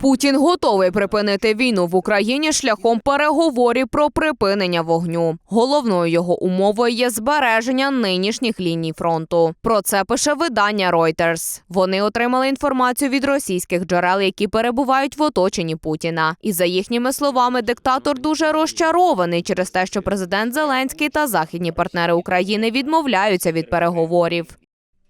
Путін готовий припинити війну в Україні шляхом переговорів про припинення вогню. Головною його умовою є збереження нинішніх ліній фронту. Про це пише видання Reuters. Вони отримали інформацію від російських джерел, які перебувають в оточенні Путіна. І за їхніми словами, диктатор дуже розчарований через те, що президент Зеленський та західні партнери України відмовляються від переговорів.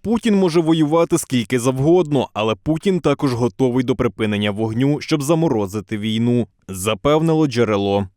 Путін може воювати скільки завгодно, але Путін також готовий до припинення вогню, щоб заморозити війну, запевнило джерело.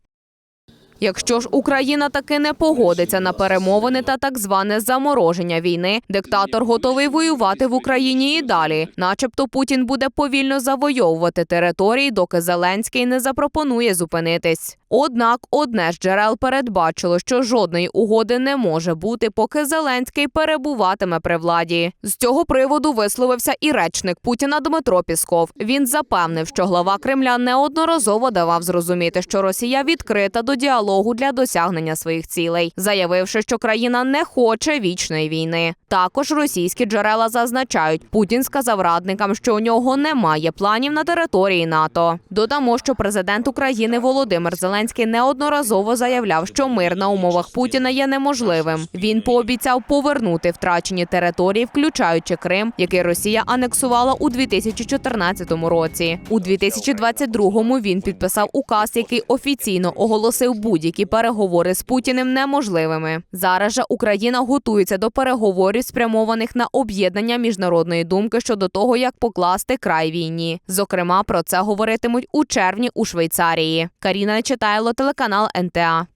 Якщо ж Україна таки не погодиться на перемовини та так зване замороження війни, диктатор готовий воювати в Україні і далі, начебто Путін буде повільно завойовувати території, доки Зеленський не запропонує зупинитись. Однак одне з джерел передбачило, що жодної угоди не може бути, поки Зеленський перебуватиме при владі. З цього приводу висловився і речник Путіна Дмитро Пісков. Він запевнив, що глава Кремля неодноразово давав зрозуміти, що Росія відкрита до діалогу для досягнення своїх цілей, заявивши, що країна не хоче вічної війни. Також російські джерела зазначають, Путін сказав радникам, що у нього немає планів на території НАТО. Додамо, що президент України Володимир Зеленський неодноразово заявляв, що мир на умовах Путіна є неможливим. Він пообіцяв повернути втрачені території, включаючи Крим, який Росія анексувала у 2014 році. У 2022-му він підписав указ, який офіційно оголосив будь-які переговори з Путіним неможливими. Зараз же Україна готується до переговорів, спрямованих на об'єднання міжнародної думки щодо того, як покласти край війні. Зокрема, про це говоритимуть у червні у Швейцарії. Каріна Читайло, телеканал НТА.